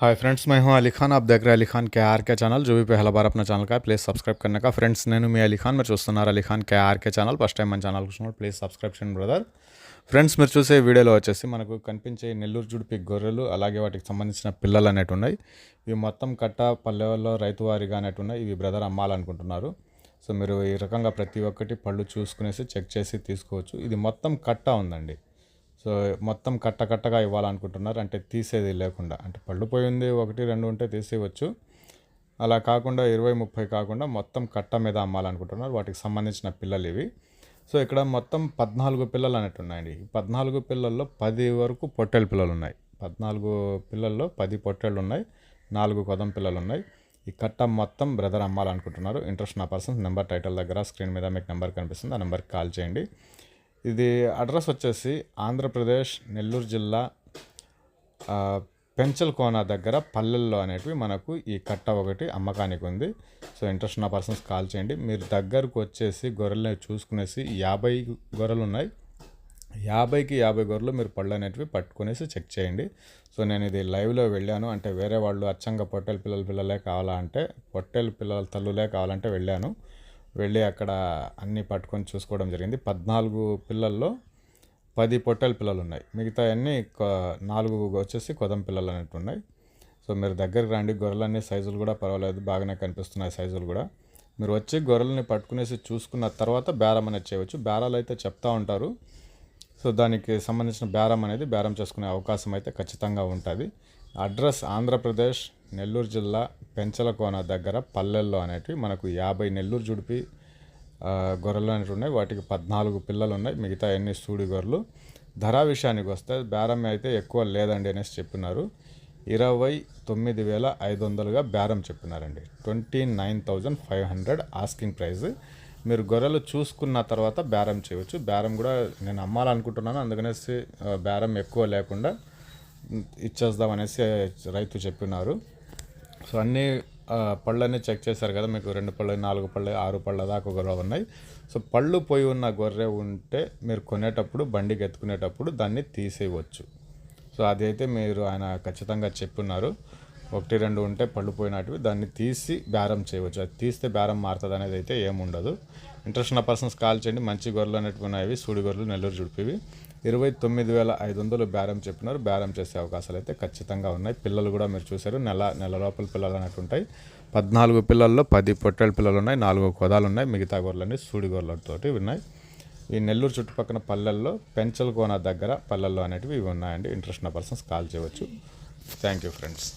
Hi friends मैं हूं अली खान आप देख रहे हैं अली खान के आर के ఛానల్ जो भी पहला बार अपना ఛానల్ का ప్లీజ్ సబ్స్క్రైబ్ करने का ఫ్రెండ్స్ నేను మీ అలీ ఖాన్ మీరు చూస్తున్నారు Ali Khan K RK channel first time మన ఛానల్ చూస్తున్నారు ప్లీజ్ సబ్స్క్రైబ్ చేయండి బ్రదర్ ఫ్రెండ్స్ మీరు చూసే వీడియోలో వచ్చేసి మనకు కనిపించే నెల్లూరు జుడిపి గొర్రెలు అలాగే వాటికి సంబంధించిన పిల్లలు అనేవి ఉన్నాయి ఇవి మొత్తం కట్ట పల్లెల్లో రైతు వారిగా అనేవి ఉన్నాయి ఇవి బ్రదర్ అమ్మాలనుకుంటున్నారు సో మీరు ఈ రకంగా ప్రతి ఒక్కటి పళ్ళు చూసుకునేసి చెక్ చేసి తీసుకోవచ్చు ఇది మొత్తం కట్ట ఉందండి సో మొత్తం కట్ట కట్టగా ఇవ్వాలనుకుంటున్నారు. అంటే తీసేది లేకుండా. అంటే పళ్ళు పోయింది ఒకటి రెండు ఉంటే తీసేయవచ్చు. అలా కాకుండా ఇరవై ముప్పై కాకుండా మొత్తం కట్ట మీద అమ్మాలనుకుంటున్నారు. వాటికి సంబంధించిన పిల్లలు ఇవి. సో ఇక్కడ మొత్తం పద్నాలుగు పిల్లలు అన్నట్టు ఉన్నాయండి. ఈ పద్నాలుగు పిల్లల్లో పది వరకు పొట్టేలు పిల్లలు ఉన్నాయి. పద్నాలుగు పిల్లల్లో పది పొట్టేళ్ళు ఉన్నాయి. నాలుగు కొదం పిల్లలు ఉన్నాయి. ఈ కట్ట మొత్తం బ్రదర్ అమ్మాలనుకుంటున్నారు. ఇంట్రెస్ట్ నా పర్సన్స్ నెంబర్ టైటిల్ దగ్గర స్క్రీన్ మీద మీకు నెంబర్ కనిపిస్తుంది. ఆ నెంబర్కి కాల్ చేయండి. ఇది అడ్రస్ వచ్చేసి ఆంధ్రప్రదేశ్ నెల్లూరు జిల్లా పెంచల్కోన దగ్గర పల్లెల్లో అనేటివి మనకు ఈ కట్ట ఒకటి అమ్మకానికి ఉంది. సో ఇంట్రెస్ట్ ఉన్న పర్సన్స్ కాల్ చేయండి. మీరు దగ్గరకు వచ్చేసి గొర్రెల్ని చూసుకునేసి యాభై గొర్రెలు ఉన్నాయి. యాభైకి యాభై గొర్రెలు మీరు పళ్ళు అనేటివి పట్టుకునేసి చెక్ చేయండి. సో నేను ఇది లైవ్లో వెళ్ళాను. అంటే వేరే వాళ్ళు అచ్చంగా పొట్టేలు పిల్లల పిల్లలే కావాలా అంటే పొట్టేలు పిల్లల తల్లులే కావాలంటే వెళ్ళాను. వెళ్ళి అక్కడ అన్నీ పట్టుకొని చూసుకోవడం జరిగింది. పద్నాలుగు పిల్లల్లో పది పొట్టల పిల్లలు ఉన్నాయి మిగతా అన్నీ నాలుగు వచ్చేసి కొదం పిల్లలు అన్నట్టు ఉన్నాయి. సో మీరు దగ్గరికి రండి. గొర్రెలన్నీ సైజులు కూడా పర్వాలేదు. బాగానే కనిపిస్తున్నాయి సైజులు కూడా. మీరు వచ్చి గొర్రెల్ని పట్టుకునేసి చూసుకున్న తర్వాత బేరం అనేది చేయవచ్చు. బేరాలు అయితే చెప్తా ఉంటారు. సో దానికి సంబంధించిన బేరం అనేది బేరం చేసుకునే అవకాశం అయితే ఖచ్చితంగా ఉంటుంది. అడ్రస్ ఆంధ్రప్రదేశ్ నెల్లూరు జిల్లా పెంచలకోన దగ్గర పల్లెల్లో అనేటివి మనకు యాభై నెల్లూరు జుడిపి గొర్రెలు అనేవి ఉన్నాయి. వాటికి పద్నాలుగు పిల్లలు ఉన్నాయి. మిగతా ఎన్ని సూడి గొర్రెలు? ధర విషయానికి వస్తే బేరం అయితే ఎక్కువ లేదండి అనేసి చెప్పినారు. ఇరవై తొమ్మిది వేల ఐదు వందలుగా బేరం చెప్పినారండి. Twenty nine thousand five hundred asking price. మీరు గొర్రెలు చూసుకున్న తర్వాత బేరం చేయవచ్చు. బేరం కూడా నేను అమ్మాలనుకుంటున్నాను. అందుకనేసి బేరం ఎక్కువ లేకుండా ఇచ్చేద్దాం అనేసి రైతు చెప్పినారు. సో అన్నీ ఆ, పళ్ళన్నీ చెక్ చేశారు కదా మీకు రెండు పళ్ళు నాలుగు పళ్ళు ఆరు పళ్ళ దాకా గొర్రె ఉన్నాయి. సో పళ్ళు పోయి ఉన్న గొర్రె ఉంటే మీరు కొనేటప్పుడు బండికి ఎత్తుకునేటప్పుడు దాన్ని తీసేయవచ్చు. సో అది అయితే మీరు ఆయన ఖచ్చితంగా చెప్పున్నారు ఒకటి రెండు ఉంటే పళ్ళు పోయినటివి దాన్ని తీసి బేరం చేయవచ్చు. అది తీస్తే బేరం మారుతుంది అనేది అయితే ఏముండదు. ఇంట్రెస్ట్ ఉన్న పర్సన్స్ కాల్ చేయండి. మంచి గొర్రెలు అనేటివి ఉన్నాయి. సూడి గొర్రెలు నెల్లూరు జుడిపివి. ఇరవై తొమ్మిది వేల ఐదు వందలు బేరం చెప్పినారు. బేరం చేసే అవకాశాలు అయితే ఖచ్చితంగా ఉన్నాయి. పిల్లలు కూడా మీరు చూశారు. నెల నెల లోపల పిల్లలు అనేవి ఉంటాయి. పద్నాలుగు పిల్లల్లో పది పొట్టేళ్ళ పిల్లలు ఉన్నాయి. నాలుగు కొదాలు ఉన్నాయి. మిగతా గొర్రెలన్నీ సూడి గొర్రెలతోటి ఉన్నాయి. ఈ నెల్లూరు చుట్టుపక్కల పల్లెల్లో పెంచల్కోన దగ్గర పల్లెల్లో అనేటివి ఇవి ఉన్నాయండి. ఇంట్రెస్ట్ ఉన్న పర్సన్స్ కాల్ చేయవచ్చు. Thank you friends